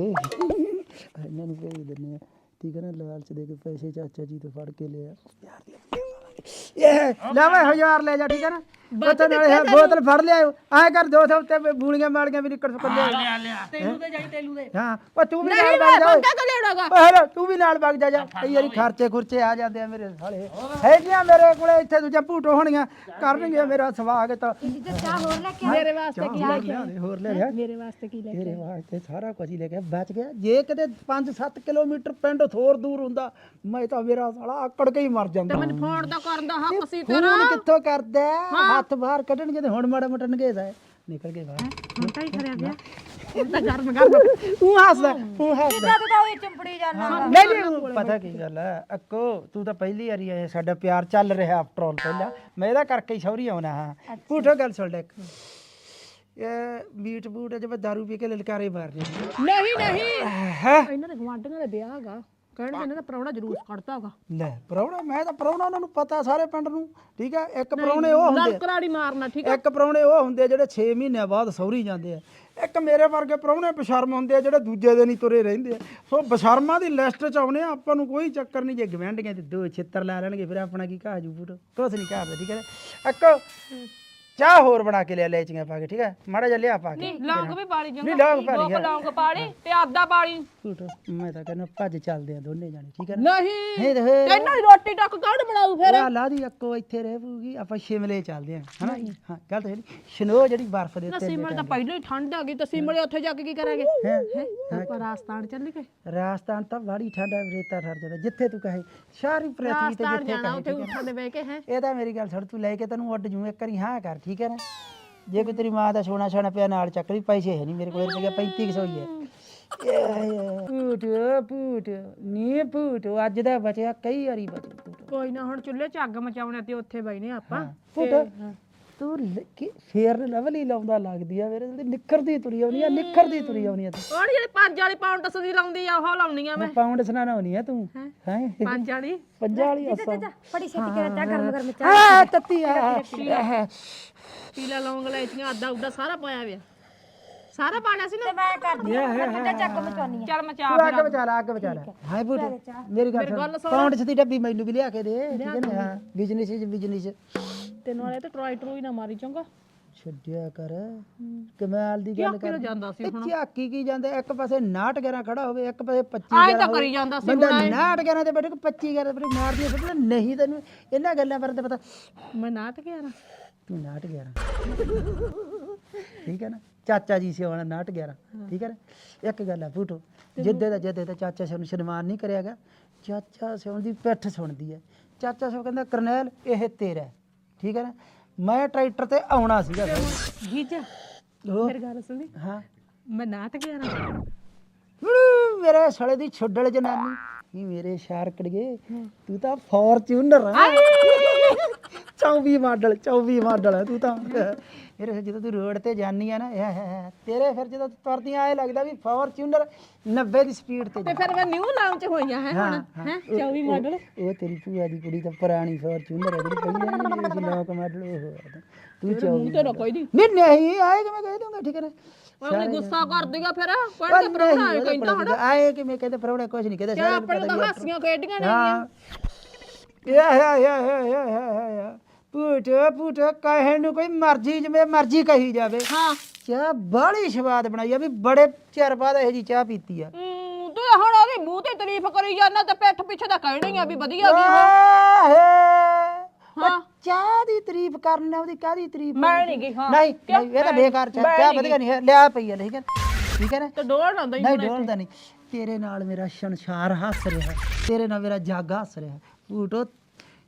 ਇਹਨਾਂ ਨੂੰ ਭੇਜ ਦਿੰਨੇ ਆ ਠੀਕ ਹੈ ਨਾ ਲਾਲਚ ਦੇ ਕੇ ਪੈਸੇ ਚਾਚਾ ਜੀ ਤੋਂ ਫੜ ਕੇ ਲਿਆ। ਯਾਰ ਦੀ ਇਹ ਲੈ ਵੇ ਹਜ਼ਾਰ ਲੈ ਜਾ ਠੀਕ ਹੈ ਨਾ। ਬੋਤਲ ਨਾਲੇ ਹੈ, ਬੋਤਲ ਫੜ ਲਿਆਓ ਆਏ ਕਰ ਦੋ ਸੌ ਉੱਤੇ ਬੂਲੀਆਂ ਮਾਲੀਆਂ ਵੀ ਨਿਕਲ ਸਕਣ ਆ ਲਿਆ ਲਿਆ। ਤੈਨੂੰ ਤੇ ਜਾਈ ਤੈਨੂੰ ਦੇ ਹਾਂ ਉਹ ਤੂੰ ਵੀ ਨਾਲ ਵਗ ਜਾ ਬੰਦਾ ਕੋ ਲੈਣਾਗਾ ਓਏ ਹੈਲੋ ਤੂੰ ਵੀ ਨਾਲ ਵਗ ਜਾ ਜਾ। ਕਈ ਵਾਰੀ ਖਰਚੇ ਖੁਰਚੇ ਆ ਜਾਂਦੇ ਆ ਮੇਰੇ ਸਾਲੇ। ਹੈਗੀਆਂ ਮੇਰੇ ਕੋਲੇ ਇੱਥੇ ਦੂਜਾ ਭੂਟੋ ਹੋਣੀਆਂ। ਕਰਨਗੇ ਮੇਰਾ ਸਵਾਗਤ। ਜਿੱਦਾਂ ਚਾਹ ਹੋਰ ਲੈ ਕੇ ਮੇਰੇ ਵਾਸਤੇ ਕੀ ਲੈ ਕੇ ਲਿਆਉਂਦੇ ਹੋਰ ਲੈ ਜਾ ਮੇਰੇ ਵਾਸਤੇ ਕੀ ਲੈ ਤੇਰੇ ਵਾਸਤੇ ਸਾਰਾ ਕੁਝ ਹੀ ਲੈ ਕੇ ਬਚ ਗਿਆ। ਜੇ ਕਿਤੇ 5-7 ਕਿਲੋਮੀਟਰ ਪਿੰਡ ਥੋਰ ਦੂਰ ਹੁੰਦਾ ਮੈਂ ਤਾਂ ਮੇਰਾ ਸਾਲਾ ਆਕੜ ਕੇ ਹੀ ਮਰ ਜਾਂਦਾ। ਮੈਨੂੰ ਫੋਨ ਦਾ ਕਰਨ ਦਾ ਹੱਕ ਸੀ ਤੇਰਾ। ਫੋਨ ਕਿੱਥੋਂ ਕਰਦਾ? ਹੈ? ਹੱਥ ਬਾਹਰ ਕੱਢਣਗੇ ਤੇ ਹੁਣ ਮਾੜਾ ਮੋਟਾ ਨਗੇਦਾ ਹੈ ਨਿਕਲ ਕੇ ਬਾਹਰ। ਹੁਣ ਤਾਂ ਹੀ ਕਰਿਆ ਗਿਆ ਹੁਣ ਤਾਂ ਗਰਮ ਗਰਮ। ਤੂੰ ਹੱਸਦਾ ਤੂੰ ਹੱਸਦਾ। ਜਦ ਤਾਂ ਉਹੀ ਚੰਪੜੀ ਜਾਣਾ ਨਹੀਂ ਨਹੀਂ ਉਹ ਪਤਾ ਕੀ ਗੱਲ ਹੈ ਅੱਕੋ ਤੂੰ ਤਾਂ ਪਹਿਲੀ ਵਾਰੀ ਆਇਆ ਸਾਡਾ ਪਿਆਰ ਚੱਲ ਰਿਹਾ ਆਫਟਰ ਆਲ ਪਹਿਲਾਂ। ਮੈਂ ਇਹਦਾ ਕਰਕੇ ਹੀ ਸੌਰੀ ਆਉਣਾ ਹਾਂ। ਪੁੱਠੋ ਗੱਲ ਸੁਣ ਲੈ ਮੀਟ ਬੂਟ ਜਿਵੇਂ ਦਾਰੂ ਪੀ ਕੇ ਲਲਕਾਰੇ ਮਾਰਦੇ ਨਹੀਂ ਨਹੀਂ। ਹੈ? ਇਹਨਾਂ ਦੇ ਗਵਾਂਢੀਆਂ ਦਾ ਵਿਆਹ ਹੈਗਾ। ਕਹਿਣ ਦੇ ਇਹਨਾਂ ਦਾ ਪ੍ਰਾਹੁਣਾ ਜਲੂਸ ਕੱਢਦਾ ਹੈਗਾ ਲੈ ਪ੍ਰਾਹੁਣਾ ਮੈਂ ਤਾਂ ਪ੍ਰਾਹੁਣਾ ਉਹਨਾਂ ਨੂੰ ਪਤਾ ਸਾਰੇ ਪਿੰਡ ਨੂੰ ਠੀਕ ਹੈ ਇੱਕ ਪ੍ਰਾਹੁਣੇ ਉਹ ਹੁੰਦੇ ਨਹੀਂ ਮਾਰਨਾ ਠੀਕ ਆ, ਇੱਕ ਪ੍ਰਾਹੁਣੇ ਉਹ ਹੁੰਦੇ ਆ ਜਿਹੜੇ 6 ਮਹੀਨਿਆਂ ਬਾਅਦ ਸੌਰੀ ਜਾਂਦੇ ਆ। ਇੱਕ ਮੇਰੇ ਵਰਗੇ ਪ੍ਰਾਹੁਣੇ ਬਸ਼ਰਮ ਹੁੰਦੇ ਆ ਜਿਹੜੇ ਦੂਜੇ ਦਿਨ ਹੀ ਤੁਰੇ ਰਹਿੰਦੇ ਆ। ਸੋ ਬਸ਼ਰਮਾਂ ਦੀ ਲਿਸਟ ਚ ਆਉਣੇ ਆ ਆਪਾਂ ਨੂੰ ਕੋਈ ਚੱਕਰ ਨਹੀਂ ਜੇ ਗਵੈਂਡੀਆਂ ਤੇ ਦੋ ਛਿੱਤਰ ਲਾ ਲੈਣਗੇ ਫਿਰ ਆਪਣਾ ਕੀ ਕਹਾ ਜੂ ਬੂਟ ਕੁਛ ਨਹੀਂ ਕਹਾਦਾ ਠੀਕ ਹੈ ਇੱਕ ਚਾਹ ਹੋਰ ਬਣਾ ਕੇ ਲਿਆ ਲੈਚੀਆਂ ਪਾ ਕੇ ਠੀਕ ਹੈ? ਮਾੜਾ ਜਿਹਾ ਲਿਆ ਪਾ ਕੇ। ਨਹੀਂ ਲੌਂਗ ਵੀ ਬਾਲੀ ਨਹੀਂ ਜੰਗਾ ਲੌਂਗ ਪਾ ਦੋ ਲਿਆ ਲੌਂਗ ਪਾਲੀ ਤੇ ਆਦਾ ਬਾਲੀ ਬੂਟ ਮੈਂ ਤਾਂ ਕਹਿੰਦਾ ਭੱਜ ਚੱਲਦੇ ਆ ਦੋਨੇ ਜਾਣੇ ਠੀਕ ਹੈ ਨਾ? ਨਹੀਂ ਹੇ ਦੇ ਇਹਨਾਂ ਦੀ ਰੋਟੀ ਟੱਕ ਕੌਣ ਬਣਾਊ ਫਿਰ? ਆ ਲਾ ਦੀ ਅੱਕੋ ਇੱਥੇ ਰਹਿ ਪਊਗੀ ਆਪਾਂ ਸ਼ਿਮਲੇ ਚੱਲਦੇ ਆ ਹਨਾ? ਹਾਂ ਗੱਲ ਤਾਂ ਸ਼ਨੋ ਜਿਹੜੀ ਬਰਫ਼ ਦੇ ਨਾ ਉੱਤੇ ਸਿਮਲ ਤਾਂ ਪਹਿਲਾਂ ਹੀ ਠੰਡ ਆ ਗਈ ਤਾਂ ਸਿਮਲੇ ਉੱਥੇ ਜਾ ਕੇ ਕੀ ਕਰਾਂਗੇ? ਹੈ ਆਪਾਂ ਰਾਜਸਥਾਨ ਚੱਲ ਗਏ ਰਾਜਸਥਾਨ ਤਾਂ ਬਾੜੀ ਠੰਡਾ ਰੇਤਾ ਠਰ ਜਾਂਦਾ ਜਿੱਥੇ ਤੂੰ ਕਹੇ ਸਾਰੀ ਪ੍ਰithvi ਤੇ ਰਾਜਸਥਾਨ ਜਿੱਥੇ ਜਾਣਾ ਕਹੇ ਉੱਥੇ ਉੱਠਾਂ ਦੇ ਬਹਿ ਕੇ ਹੈ। ਇਹ ਤਾਂ ਮੇਰੀ ਗੱਲ ਛੱਡ ਤੂੰ ਲੈ ਕੇ ਤੈਨੂੰ ਉੱਡ ਜੂ ਇੱਕ ਵਾਰੀ ਹਾਂ ਕਰ ਠੀਕ ਹੈ ਨਾ? ਜੇ ਕੋਈ ਤੇਰੀ ਮਾਂ ਦਾ ਸੋਨਾ ਛਾਣਾ ਪਿਆ ਨਾਲ ਚੱਕ ਲਈ ਪੈਸੇ ਹੈ ਨਹੀਂ ਮੇਰੇ ਕੋਲ ਰੁਪਇਆ 3500 ਹੀ ਹੈ। ਪੂਟ ਪੂਟ ਨੀ ਪੂਟ ਅੱਜ ਦਾ ਬਚਿਆ ਕਈ ਵਾਰੀ ਬਚੂ ਕੋਈ ਨਾ ਹੁਣ ਚੁੱਲ੍ਹੇ 'ਚ ਅੱਗ ਮਚਾਉਣੇ ਤੇ ਉੱਥੇ ਬੈਨੇ ਆਪਾਂ। ਪੂਟ ਤੂੰ ਲ- ਕੀ ਫੇਰ ਲਵਲ ਹੀ ਲਾਉਂਦਾ ਲੱਗਦੀ ਆ ਮੇਰੇ ਤੇ ਨਿੱਖਰਦੀ ਤੁਰੀ ਆਉਣੀ ਆ ਨਿੱਖਰਦੀ ਤੁਰੀ ਆਉਣੀ ਆ ਤੂੰ। ਉਹ ਨੀ ਜਿਹੜੀ ਪੰਜ ਵਾਲੀ ਪਾਉਂਡ ਸਦੀ ਲਾਉਂਦੀ ਆ ਉਹ ਲਾਉਣੀ ਆ ਮੈਂ। ਪਾਉਂਡ ਸੁਣਾਣਾ ਹੋਣੀ ਆ ਤੂੰ। ਹੈ? ਪੰਜ ਵਾਲੀ? ਪੰਜਾਂ ਵਾਲੀ ਅਸਾਂ ਫੜੀ ਛੇਤੀ ਕਰ ਚਾਹ ਗਰਮ ਗਰਮ ਚਾਹ। ਹਾਂ ਤੱਤੀ ਆ। ਪੀਲਾ ਲੌਂਗ ਲੈਚੀਆਂ ਆਦਾ ਉਦਾ ਸਾਰਾ ਪਾਇਆ ਵਿਆ ਸਾਰਾ ਪਾਣਾ ਸੀ ਤੇ ਨਾ ਮੈਂ ਕਰਦੀ ਆ ਮੈਂ ਚੱਕ ਮਚਾਉਣੀ ਆ। ਚੱਲ ਮਚਾ ਤੂੰ ਅੱਗ ਲੈ ਅੱਗ ਬਚਾ ਲੈ। ਹਾਂ। ਬੂਟ ਮੇਰੀ ਗੱਲ ਸੁਣ। ਪਾਉਂਡ ਚ ਦੀ ਡੱਬੀ ਮੈਨੂੰ ਵੀ ਲਿਆ ਕੇ ਦੇ ਠੀਕ ਹੈ ਨਾ? ਹਾਂ ਬਿਜ਼ਨਸ ਇਜ਼ ਬਿਜ਼ਨਸ ਤੈਨੂੰ ਵਾਲੇ ਤੇ ਟਰਾਈ ਟਰੂਈ ਨਾ ਮਾਰੀ ਚੰਗਾ। ਛੱਡਿਆ ਕਰ। ਕਮਾਲ ਦੀ ਗੱਲ ਕਰ ਜਾਂਦਾ ਸੀ ਇਹ ਝਾਕੀ ਕੀ ਜਾਂਦੇ? ਇੱਕ ਪਾਸੇ 69 ਗੈਰਾ ਖੜਾ ਹੋਵੇ ਇੱਕ ਪਾਸੇ 25 ਆਏ ਤਾਂ ਕਰੀ ਜਾਂਦਾ ਸੀ ਬੰਦਾ 69 ਗੈਰਾ ਤੇ ਬੈਠੇ 25 ਗੈਰਾ ਤੇ ਮਾਰਦੀ ਫਿਰ ਨਹੀਂ ਤੈਨੂੰ ਇਹਨਾਂ ਗੱਲਾਂ ਬਾਰੇ ਤਾਂ ਪਤਾ। ਮੈਂ ਨਾਟ ਗਿਆ ਨਾ ਤੂੰ 69 ਗੈਰਾ ਠੀਕ ਹੈ ਨਾ? ਚਾਚਾ ਜੀ ਸੀ ਆਉਣਾ 69 ਗੈਰਾ ਠੀਕ ਹੈ ਨਾ? ਇੱਕ ਗੱਲ ਹੈ ਫੂਟੋ ਜਿੱਦੇ ਦਾ ਜਿੱਦੇ ਦਾ ਚਾਚਾ ਸਿਓ ਨੂੰ ਸਨਮਾਨ ਨਹੀਂ ਕਰਿਆਗਾ ਚਾਚਾ ਸਿਓ ਦੀ ਪਿੱਠ ਸੁਣਦੀ ਹੈ। ਚਾਚਾ ਸਿਓ ਕਹਿੰਦਾ ਕਰਨੈਲ ਇਹ ਤੇਰਾ। ਠੀਕ ਹੈ ਨਾ? ਮੈਂ ਟਰੈਕਟਰ ਤੇ ਆਉਣਾ ਸੀਗਾ ਜੀਜਾ ਉਹ ਮੇਰੀ ਗੱਲ ਸੁਣੀ ਹਾਂ। ਮੈਂ ਨਾਟ ਗਿਆ ਨਾ। ਹੂੰ, ਮੇਰੇ ਸਾਲੇ ਦੀ ਛੁੱਡਲ ਜਨਾਨੀ। ਨਹੀਂ ਮੇਰੇ ਸ਼ਾਰਕੜੀਏ ਤੂੰ ਤਾਂ ਫੋਰਚੂਨਰ ਆ। 24 ਮਾਡਲ 24 ਮਾਡਲ ਹੈ ਤੂੰ ਤਾਂ ਫਿਰ ਜਦੋਂ ਤੂੰ ਰੋਡ ਤੇ ਜਾਨੀ ਆ ਨਾ ਇਹ- ਇਹ- ਤੇਰੇ ਫਿਰ ਜਦੋਂ ਤੁਰਦੀਆਂ ਐ ਲੱਗਦਾ ਵੀ ਫੋਰਚੂਨਰ 90 ਦੀ ਸਪੀਡ ਤੇ ਤੇ ਫਿਰ ਮੈਂ ਨਿਊ ਨਾਮ ਚ ਹੋਈਆਂ ਹੈ ਹੁਣ? ਹਾਂ, ਹੈ। 24 ਮਾਡਲ ਉਹ ਤੇਰੀ ਭੂਆ ਦੀ ਕੁੜੀ ਤਾਂ ਪੁਰਾਣੀ ਫੋਰਚੂਨਰ ਹੈ ਜਿਹੜੀ ਪਹਿਲਾਂ ਨਹੀਂ ਲੋਕ ਮਾਡਲ ਉਹ ਹੈ। ਤੂੰ 24 ਮੂੰਹ ਤੇ ਨਾ ਕੋਈ ਨਹੀਂ ਨਹੀਂ ਨਹੀਂ ਆਏ ਕਿ ਮੈਂ ਕਹਿ ਦੂੰਗਾ ਠੀਕ ਹੈ ਨਾ? ਉਹਨੇ ਗੁੱਸਾ ਕਰ ਦਿਆ ਫਿਰ ਕੋਈ ਤੇ ਪਰੋਣਾ ਕਹਿੰਦਾ ਹੁਣ ਆਏ ਕਿ ਮੈਂ ਕਹਿੰਦਾ ਪਰਵੜਾ ਕੁਝ ਨਹੀਂ ਕਹਿੰਦਾ ਕਿਆ ਆਪਣੇ ਤਾਂ ਹਾਸੀਆਂ ਖੇਡੀਆਂ ਨੇ ਹਾਂ। ਯਾ ਯਾ ਯਾ ਯਾ ਯਾ ਯਾ ਯਾ ਪੁੱਟ ਪੁੱਟ ਕਹੇ ਨੂੰ ਕੋਈ ਮਰਜ਼ੀ ਜਿਵੇਂ ਮਰਜ਼ੀ ਕਹੀ ਜਾਵੇ। ਹਾਂ। ਚਾਹ ਬਾਹਲੀ ਸਵਾਦ ਬਣਾਈ ਆ ਵੀ ਬੜੇ ਚਿਰ ਬਾਅਦ ਇਹ ਜੀ ਚਾਹ ਪੀਤੀ ਆ। ਹਮ, ਤੂੰ ਹੁਣ ਉਹਦੀ ਮੂੰਹ ਤੇ ਤਾਰੀਫ ਕਰੀ ਜਾਂਦਾ ਤੇ ਪਿੱਠ ਪਿੱਛੇ ਤਾਂ ਕਹਿਣੀ ਆ ਵੀ ਵਧੀਆ ਗਈ ਹਾਂ। ਚਾਹ ਦੀ ਤਾਰੀਫ ਕਰਨਾ ਉਹਦੀ ਕਾਦੀ ਤਾਰੀਫ ਮੈਂ ਨਹੀਂ ਗਈ ਹਾਂ। ਨਹੀਂ ਨਹੀਂ ਇਹ ਤਾਂ ਬੇਕਾਰ ਚਾਹ ਚਾਹ ਵਧੀਆ ਨਹੀਂ ਹੈ ਲਿਆ ਪਈ ਆ ਠੀਕ ਹੈ ਠੀਕ ਹੈ ਨਾ? ਤੇ ਡੋਲ ਨਾ ਦਈ ਨਹੀਂ ਡੋਲਦਾ ਨਹੀਂ। ਤੇਰੇ ਨਾਲ ਮੇਰਾ ਸੰਸਾਰ ਹੱਸ ਰਿਹਾ ਤੇਰੇ ਨਾਲ ਮੇਰਾ ਜੱਗ ਹੱਸ ਰਿਹਾ ਝੂਟੋ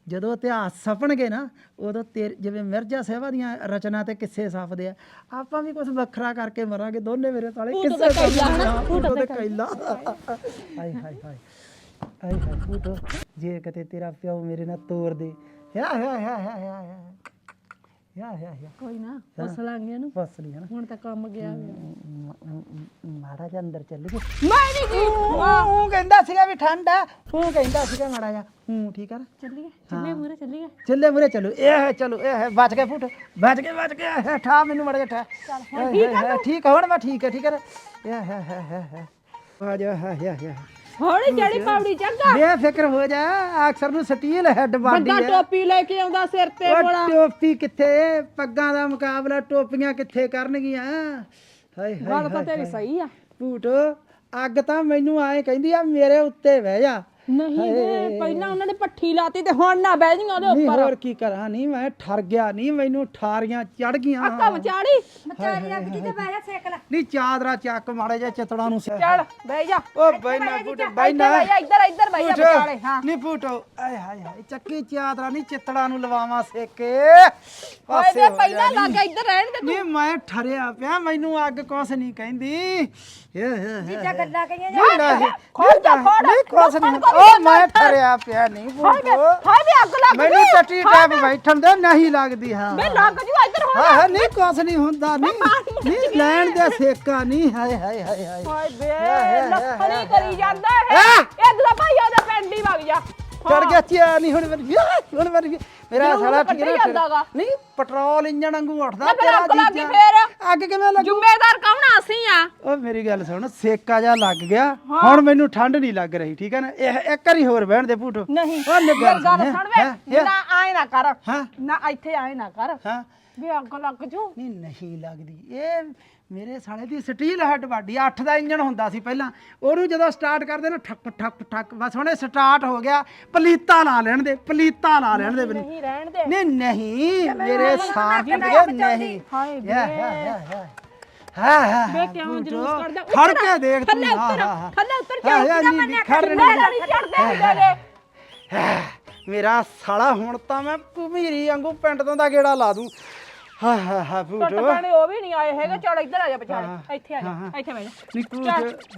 ਜਦੋਂ ਇਤਿਹਾਸ ਸਪਣਗੇ ਨਾ ਉਦੋਂ ਤੇਰੇ ਜਿਵੇਂ ਮਿਰਜ਼ਾ ਸਾਹਿਬਾ ਦੀਆਂ ਰਚਨਾ ਤੇ ਕਿੱਸੇ ਸਫਦੇ ਆ। ਆਪਾਂ ਵੀ ਕੁਝ ਵੱਖਰਾ ਕਰਕੇ ਮਰਾਂਗੇ ਦੋਨੇ ਮੇਰੇ ਸਾਲੇ ਕਿੱਸੇ ਫੂਟੋ ਤੇ ਕੈਲਾ। ਹਾਏ ਹਾਏ ਹਾਏ। ਹਾਏ ਹਾਏ ਫੂਟੋ ਜੇ ਕਿਤੇ ਤੇਰਾ ਪਿਓ ਮੇਰੇ ਨਾਲ ਤੋੜ ਦੇ ਯਾ ਯਾ ਯਾ ਯਾ ਯਾ ਯਾ ਯਾ। ਕੋਈ ਨਾ ਪੁੱਛ ਲਾਂਗੇ ਇਹਨੂੰ। ਬਸ ਨਹੀਂ ਹਨਾ ਹੁਣ ਤਾਂ ਕੰਮ ਗਿਆ ਮ- ਮ- ਮਾੜਾ ਜਿਹਾ ਅੰਦਰ ਚੱਲ ਗਏ। ਮੈਂ ਨਹੀਂ ਗਈ। ਉਹ ਕਹਿੰਦਾ ਸੀਗਾ ਵੀ ਠੰਡ ਆ। ਉਹ ਕਹਿੰਦਾ ਸੀਗਾ ਮਾੜਾ ਜਿਹਾ। ਹੂੰ ਠੀਕ ਆ ਨਾ? ਚੱਲੀਏ ਚੱਲੇ ਮੂਰੇ ਚੱਲੀਏ। ਚੱਲੇ ਮੁਰੇ ਚਲੋ। ਇਹ ਹੈ ਚਲੋ ਇਹ ਹੈ ਬਚ ਗਏ ਫੁੱਟ। ਬਚ ਗਏ ਬਚ ਗਏ ਇਹ ਠਾ ਮੈਨੂੰ ਮੜ ਗਿਆ ਠਾ। ਠੀਕ ਹੈ ਠੀਕ ਹੈ ਹੁਣ ਮੈਂ ਠੀਕ ਹੈ ਠੀਕ ਹੈ? ਇਹ ਹੈ ਹੈ ਹੈ ਹੈ। ਆ ਜਾ ਹੈ ਹੈ ਹੈ। ਹੌਲੀ ਚੜੀ ਪੌੜੀ ਚੰਗਾ। ਬੇਫਿਕਰ ਹੋ ਜਾ ਅਕਸਰ ਨੂੰ ਸਟੀਲ ਹੈਡ ਬਾਡੀ ਬੰਦਾ ਹੈ। ਟੋਪੀ ਲੈ ਕੇ ਆਉਂਦਾ ਸਿਰ ਤੇ ਉਹ ਟੋਪੀ ਕਿੱਥੇ? ਪੱਗਾਂ ਦਾ ਮੁਕਾਬਲਾ ਟੋਪੀਆਂ ਕਿੱਥੇ ਕਰਨਗੀਆਂ? ਹਾਏ ਹਾਏ ਗੱਲ ਤਾਂ ਤੇਰੀ ਸਹੀ ਆ। ਝੂਠ ਅੱਗ ਤਾਂ ਮੈਨੂੰ ਆਏ ਕਹਿੰਦੀ ਆ ਮੇਰੇ ਉੱਤੇ ਬਹਿ ਜਾ। ਨਹੀਂ ਵੇ ਪਹਿਲਾਂ ਉਹਨਾਂ ਨੇ ਪੱਠੀ ਲਾਤੀ ਤੇ ਹੁਣ ਨਾ ਬਹਿ ਜੀਆਂ ਉਹਦੇ ਨਹੀਂ ਉੱਪਰ। ਹੋਰ ਕੀ ਕਰਾਂ? ਨਹੀਂ ਮੈਂ ਠਰ ਗਿਆ। ਨਹੀਂ ਮੈਨੂੰ ਠਾਰੀਆਂ ਚੜ ਗਈਆਂ। ਕੰਮ ਚਾੜੀ ਮਚਾਰੀ ਅੱਗ ਜੀ ਤੇ ਬਹਿ ਜਾ ਸੇਕ ਲੈ ਨਹੀਂ ਚਾਦਰਾ ਚੱਕ ਮਾੜੇ ਜਿਹਾ ਚਤੜਾ ਨੂੰ ਸਿਰ। ਚੱਲ ਬਹਿ ਜਾ। ਉਹ ਬੈਨਾ ਫੁੱਟ ਇੱਧਰ ਬੈਨਾ ਬਹਿ ਜਾ ਇੱਧਰ ਇੱਧਰ ਬਹਿ ਜਾ ਵਿਚਾਲੇ ਹਾਂ। ਨਹੀਂ ਫੁੱਟੋ ਆਏ ਹਾਏ ਹਾਏ ਚੱਕੀ ਚਾਦਰਾ ਨਹੀਂ ਚਿੱਤੜਾ ਨੂੰ ਲਵਾਵਾਂ ਸੇਕੇ ਓਏ ਪਾਸੇ ਵੇ ਪਹਿਲਾਂ ਜਾ ਲੱਗ ਇੱਧਰ ਰਹਿਣ ਦੇ ਨਹੀਂ ਮੈਂ ਠਰਿਆ ਪਿਆ ਮੈਨੂੰ ਅੱਗ ਕੁਛ ਨਹੀਂ ਕਹਿੰਦੀ। ਏ ਹੇ ਹੇ ਜੀਜਾ ਗੱਲਾਂ ਕਹੀਆਂ ਨਹੀਂ ਨਹੀਂ ਖੋਲ ਜਾ, ਖੋਲ। ਨਹੀਂ ਕੁਛ ਨਹੀਂ। ਉਹ ਮੈਂ ਠਰਿਆ ਪਿਆ ਨਹੀਂ ਫੁੱਟੋ ਹਾਏ ਵੇ ਅੱਗ ਲੱਗ ਮੈਨੂੰ ਟੱਟੀ ਟੈਪ ਬੈਠਣ ਦੇ ਨਹੀਂ ਲੱਗਦੀ ਹਾਂ। ਵੇ ਲੱਗ ਜੂ ਇੱਧਰ ਹੁਣ ਹਾਂ ਹਾਂ ਨਹੀਂ ਕੁਛ ਨਹੀਂ ਹੁੰਦਾ ਨਹੀਂ ਨਹੀਂ ਲੈਣ ਦੇ ਸੇਕਾ ਨਹੀਂ ਹਾਏ ਹਾਏ ਹਾਏ ਹਾਏ। ਹਾਏ ਵੇ ਲੱਖਣੀ ਕਰੀ ਜਾਂਦਾ ਹੈ। ਇਧਰ ਭਾਈ ਉਹਦਾ ਪਿੰਡ ਹੀ ਵਗ ਜਾ। ਚੜ ਗਿਆ ਚਿਆ ਨਹੀਂ ਹੁਣ ਮੇਰੀ ਹੁਣ ਮੇਰੀ ਮੇਰਾ ਸਾਲਾ ਗਾ। ਨਹੀਂ ਪੈਟਰੋਲ ਇੰਜਣ ਵਾਂਗੂ ਉੱਠਦਾ ਅੱਗ ਕਿਵੇਂ ਲੱਗ ਜ਼ਿੰਮੇਦਾਰ ਕੌਣ ਆ? ਅਸੀਂ ਆ। ਉਹ ਮੇਰੀ ਗੱਲ ਸੁਣ ਸੇਕਾ ਜਾ ਲੱਗ ਗਿਆ। ਹੁਣ ਮੈਨੂੰ ਠੰਡ ਨਹੀਂ ਲੱਗ ਰਹੀ ਠੀਕ ਹੈ ਨਾ? ਇਹ ਇੱਕ ਵਾਰੀ ਹੋਰ ਬਹਿਣ ਦੇ ਫੂਟੋ ਨਹੀਂ ਮੇਰੀ ਗੱਲ ਸੁਣ ਵੇ ਨਾ ਆਏ ਨਾ ਕਰ। ਹਾਂ। ਨਾ ਇੱਥੇ ਆਏ ਨਾ ਕਰ ਹਾਂ। ਵੀ ਅੱਗ ਲੱਗ ਜੂ। ਨਹੀਂ ਨਹੀਂ ਲੱਗਦੀ। ਇਹ ਮੇਰੇ ਸਾਲੇ ਦੀ ਸਟੀਲ ਹੈਡ ਬਾਡੀ 8 ਦਾ ਇੰਜਣ ਹੁੰਦਾ ਸੀ ਪਹਿਲਾਂ। ਉਹਨੂੰ ਜਦੋਂ ਸਟਾਰਟ ਕਰਦੇ ਨਾ ਠੱਕ ਠੱਕ ਠੱਕ ਬਸ ਹੁਣੇ ਸਟਾਰਟ ਹੋ ਗਿਆ। ਪਲੀਤਾ ਲਾ ਲੈਣ ਦੇ ਪਲੀਤਾ ਲਾ ਲੈਣ ਦੇ ਮੈਨੂੰ। ਨਹੀਂ ਰਹਿਣ ਦੇ। ਨਹੀਂ ਨਹੀਂ ਮੇਰੇ ਸਾਥ ਨਹੀਂ। ਹਾਏ ਯਾ ਹਾਂ ਹਾਂ ਵੇ ਕਿਉਂ ਜਲੂਸ ਕਰਦਾ ਖੜ ਕੇ ਦੇਖ ਤੂੰ। ਥੱਲੇ ਹਾਂ ਉੱਤਰ ਹਾਂ ਥੱਲੇ ਉੱਤਰ ਜਾ ਨਹੀਂ, ਖੜ ਨਹੀਂ ਮੈਂ ਨਹੀਂ ਚੜਦੇ ਮੇਰਾ ਸਾਲਾ ਹੁਣ ਤਾਂ ਮੈਂ ਭੂਮੀਰੀ ਵਾਂਗੂ ਪਿੰਡ ਤੋਂ ਦਾ ਗੇੜਾ ਲਾ ਦੂੰ। ਹਾਂ ਹਾਂ ਹਾਂ ਟੁੱਟ ਫੂਟੋ ਪਾਣੇ ਉਹ ਵੀ ਨਹੀਂ ਆਏ ਹੈਗੇ। ਚਲ ਇੱਧਰ ਆ ਜਾ ਵਿਚਾਲੇ ਇੱਥੇ ਆ ਜਾ ਇੱਥੇ ਬਹਿ ਜਾ। ਨਿਕੂ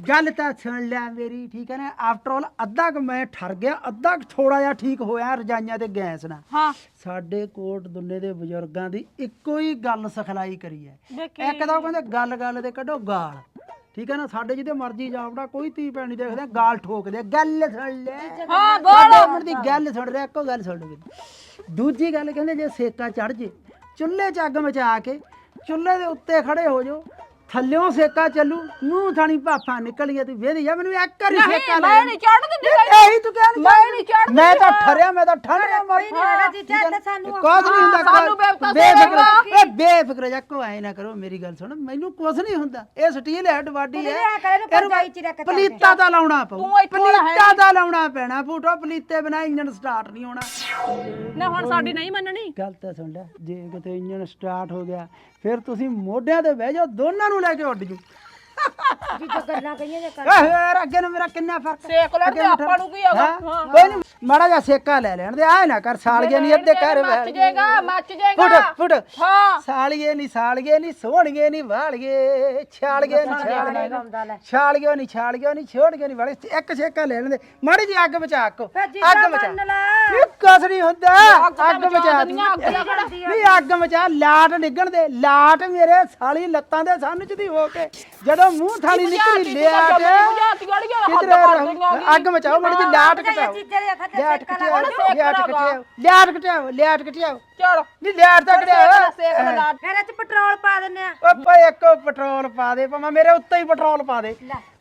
ਗੱਲ ਤਾਂ ਸੁਣ ਲੈ ਮੇਰੀ ਠੀਕ ਹੈ ਨਾ? ਆਫਟਰ ਆਲ ਅੱਧਾ ਕੁ ਮੈਂ ਠਰ ਗਿਆ ਅੱਧਾ ਕੁ ਥੋੜਾ ਜਿਹਾ ਠੀਕ ਹੋਇਆ ਰਜਾਈਆਂ ਤੇ ਗੈਸ ਨਾਲ। ਹਾਂ। ਸਾਡੇ ਕੋਟ ਦੁੰਨੇ ਦੇ ਬਜ਼ੁਰਗਾਂ ਦੀ ਇੱਕੋ ਹੀ ਗੱਲ ਸਿਖਲਾਈ ਕਰੀ ਹੈ। ਵੇਖੀ ਇੱਕ ਤਾਂ ਉਹ ਕਹਿੰਦੇ ਗੱਲ ਗੱਲ ਤੇ ਕੱਢੋ ਗਾਲ। ਠੀਕ ਹੈ ਨਾ? ਸਾਡੇ ਜਿਹਦੇ ਮਰਜ਼ੀ ਜਾਵੜਾ ਕੋਈ ਧੀ ਭੈਣ ਨਹੀਂ ਦੇਖਦੇ ਗੱਲ ਠੋਕਦੇ ਗੱਲ ਸੁਣ ਲੈ। ਹਾਂ ਦੀ ਗੱਲ ਸੁਣ ਰਿਹਾ ਇੱਕੋ ਗੱਲ ਸੁਣ ਲਈ ਦੂਜੀ ਗੱਲ ਕਹਿੰਦੇ ਜੇ ਸੇਕਾ ਚੜ ਜੇ ਚੁੱਲ੍ਹੇ 'ਚ ਅੱਗ ਮਚਾ ਕੇ ਚੁੱਲ੍ਹੇ ਦੇ ਉੱਤੇ ਖੜੇ ਹੋ ਜਾਓ। ਥੱਲਿਓਂ ਸੇਕਾ ਚੱਲੂ ਮੂੰਹ ਥਾਣੀ ਭਾਫਾਂ ਨਿਕਲੀਆਂ ਤੂੰ ਵੇਖ ਜਾ ਮੈਨੂੰ ਇੱਕ ਵਾਰੀ ਸੇਕਾ ਲੈ ਮੈਂ ਨਹੀਂ ਚੜ ਦਿੰਦੀ ਇਹੀ ਤੂੰ ਕਹਿ ਮੈਂ ਨਹੀਂ ਚੜ੍ਹਦੀ ਮੈਂ ਤਾਂ ਠਰਿਆ ਮੈਂ ਤਾਂ ਠੰਡ ਮਰ ਕੋਈ ਨਹੀਂ ਹੈਗਾ ਜੀਜਾ ਇੱਥੇ ਸਾਨੂੰ ਕੁਝ ਨਹੀਂ ਹੁੰਦਾ ਸਾਨੂੰ ਬੇਫਿਕਰ। ਏ ਬੇਫਿਕਰ ਜਾ ਕੋ ਐ ਨਾ ਕਰੋ ਮੇਰੀ ਗੱਲ ਸੁਣ ਮੈਨੂੰ ਕੁਝ ਨਹੀਂ ਹੁੰਦਾ। ਇਹ ਸਟੀਲ ਹੈ ਰੱਖ ਕੇ ਪਲੀਤਾ ਦਾ ਲਾਉਣਾ ਪਊ ਤੂੰ ਹੈ ਪਲੀਤਾ ਦਾ ਲਾਉਣਾ ਪੈਣਾ ਫੂਟੋ ਪਲੀਤੇ ਬਿਨਾ ਇੰਜਨ ਸਟਾਰਟ ਨਹੀਂ ਹੋਣਾ। ਨਾ ਹੁਣ ਸਾਡੀ ਨਹੀਂ ਮੰਨਣੀ। ਗੱਲ ਤਾਂ ਸੁਣ ਲੈ ਜੇ ਕਿਤੇ ਇੰਜਨ ਸਟਾਰਟ ਹੋ ਗਿਆ ਫਿਰ ਤੁਸੀਂ ਮੋਢਿਆਂ ਤੇ ਬਹਿ ਜਾਓ ਦੋਨਾਂ ਨੂੰ ਲੈ ਕੇ ਉੱਡ ਜੂ। ਜੀਜਾ ਗੱਲਾਂ ਕਹੀਆਂ ਜੇ ਕਰ ਓਏ ਯਾਰ ਅੱਗੇ ਨੂੰ ਮੇਰਾ ਕਿੰਨਾ ਫ਼ਰਕ ਸੇਕ ਲੈਣ ਅੱਗੇ ਦੇ ਨੂੰ ਆਪਾਂ ਨੂੰ ਕੀ ਹੈਗਾ ਹੈਂ? ਕੋਈ ਨਹੀਂ ਮਾੜਾ ਜਿਹਾ ਸੇਕਾ ਲੈ ਲੈਣ ਦੇ ਆਏ ਨਾ ਕਰ ਸਾਲੀਏ ਨਹੀਂ ਅੱਧੇ ਘਰ ਮੱਚ ਜਾਏਗਾ ਮੱਚ ਫੁੱਟ ਜਾਏਗਾ ਫੁੱਟ। ਹਾਂ। ਸਾਲੀਏ ਨਹੀਂ ਸਾਲੀਏ ਨਹੀਂ ਸੋਹਣੀਏ ਨਹੀਂ ਵਾਲੀਏ ਛਾਲੀਏ ਨਹੀਂ ਛਾਲੀਏ ਗਾਉਂਦਾ ਲੈ। ਛਾਲੀਓ ਨਹੀਂ ਨਹੀਂ ਨਹੀਂ ਵਾਲੇ ਇੱਕ ਛੇਕਾ ਲੈ ਲੈਂਦੇ ਮਾੜੀ ਜੀ ਅੱਗ ਬਚਾ ਕੋ ਫਿਰ ਅੱਗ ਬਚਾ। ਮੰਨ ਲੈ ਇਹ ਕੁਛ ਨਹੀਂ ਹੁੰਦਾ। ਅੱਗ ਬਚਾ ਬਚਾ ਦਿੰਦੀਆਂ, ਅੱਗ ਦਾ ਕਿਹੜਾ? ਨਹੀਂ ਅੱਗ ਬਚਾ ਲਾਟ ਡਿੱਗਣ ਦੇ ਲਾਟ ਮੇਰੇ ਸਾਲੀ ਲੱਤਾਂ ਦੇ ਸੰਨ ਚ ਦੀ ਹੋ ਕੇ ਜਦੋਂ ਮੂੰਹ ਥਾਲੀ ਨਿਕਲੀ ਲਿਆਟ ਕਿਧਰੇ ਅੱਗ ਮਚਾਓ ਮਾੜੀ ਜੀ ਲਾਟ ਕਟਾਓ ਲਿਆਟ ਲਾ ਲਿਆਟ ਕਟਾਓ ਲਿਆਟ ਕਟਾਓ ਲਿਆਟ ਕਟਾਓ ਚਲ। ਨਹੀਂ ਲਿਆਟ ਤਾਂ ਲਗਾ ਫਿਰ ਇਹ ਚ ਪੈਟਰੋਲ ਪਾ ਦਿੰਨੇ ਆ। ਓ ਭਾਈ ਇੱਕ ਪੈਟਰੋਲ ਪਾ ਦੇ ਭਾਵੇਂ ਮੇਰੇ ਉੱਤੇ ਹੀ ਪੈਟਰੋਲ ਪਾ ਦੇ।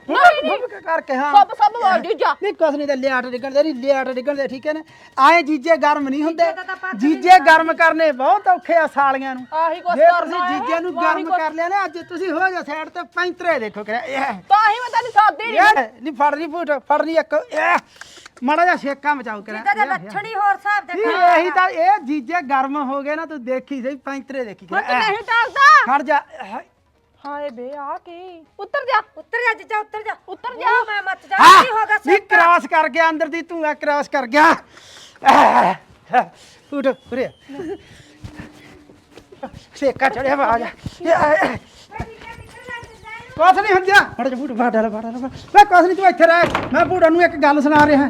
ਨਹੀਂ ਨਹੀਂ। ਕਰਕੇ ਹਾਂ। ਸਭ ਸਭ ਵਾਲ ਜੀਜਾ। ਨਹੀਂ ਕੁਛ ਨਹੀਂ ਤੇ ਲਿਆਟ ਡਿੱਗਣ ਦੇ ਨਹੀਂ ਲਿਆਟ ਡਿੱਗਣ ਦੇ ਠੀਕ ਹੈ ਨਾ? ਆਏ ਜੀਜੇ ਗਰਮ ਨਹੀਂ ਹੁੰਦੇ। ਦਾ ਤਾਂ ਪੱਤ ਜੀਜੇ ਗਰਮ ਕਰਨੇ ਬਹੁਤ ਔਖੇ ਆ ਸਾਲੀਆਂ ਨੂੰ। ਆਹੀ ਕੁਛ ਜੇ ਕਰਨਾ ਤੁਸੀਂ ਹੈ, ਜੀਜੇ ਨੂੰ ਆਹੀ ਗਰਮ ਕੁਛ- ਕਰ ਲਿਆ ਨਾ ਅੱਜ ਤੁਸੀਂ ਹੋ ਜਾ ਸਾਈਡ ਤੇ ਪੈਂਤਰੇ ਦੇਖੋ ਕਿਰਾ ਇਹ ਤਾਂ ਹੀ ਮੈਂ ਤੈਨੂੰ ਸਾਦੀ ਨਹੀਂ ਇਹ ਨਹੀਂ ਫੜ ਨਹੀਂ ਫੁੱਟ ਫੜ ਨਹੀਂ ਇੱਕ ਇਹ। ਮਾੜਾ ਜਿਹਾ ਛੇਕਾ ਮਚਾਓ ਕਿਰਾ ਜੀਜਾ ਦੇ ਲੱਛਣ ਹੀ। ਹੋਰ ਹਿਸਾਬ ਦੇ ਨਹੀਂ ਇਹੀ ਤਾਂ ਇਹ ਜੀਜੇ ਗਰਮ ਹੋ ਗਏ ਨਾ ਤੂੰ ਦੇਖੀ ਸਹੀ ਪੈਂਤਰੇ ਦੇਖੀ ਨਹੀਂ ਟਾਲਦਾ। ਖੜ ਜਾ। ਹਾਏ ਬੇ ਆ ਕੀ? ਉੱਤਰ ਜਾ ਉੱਤਰ ਜਾ ਜੀਜਾ ਉੱਤਰ ਜਾ। ਉੱਤਰ ਜਾ। ਮੈਂ ਮੱਚ ਜਾ ਕੀ ਹੋ ਗਿਆ ਸੇਕਾ ਕ੍ਰਾਸ ਕਰ ਗਿਆ ਅੰਦਰ ਦੀ ਤੂੰ ਆ ਕ੍ਰਾਸ ਕਰ ਗਿਆ। ਉਠ ਉਰੇ ਸੇਕਾ ਚੜਿਆ ਵਾ ਆ ਜਾ। ਕੁਛ ਨਹੀਂ ਹੁੰਦਿਆ। ਫੜ ਜਾ ਬੂਟ ਫਾੜ ਲੈ ਫਾੜ ਲੈ ਮੈਂ ਕੁਛ ਨਹੀਂ ਤੂੰ ਇੱਥੇ ਰਹਿ। ਮੈਂ ਬੂਟਾ ਨੂੰ ਇੱਕ ਗੱਲ ਸੁਣਾ ਰਿਹਾ।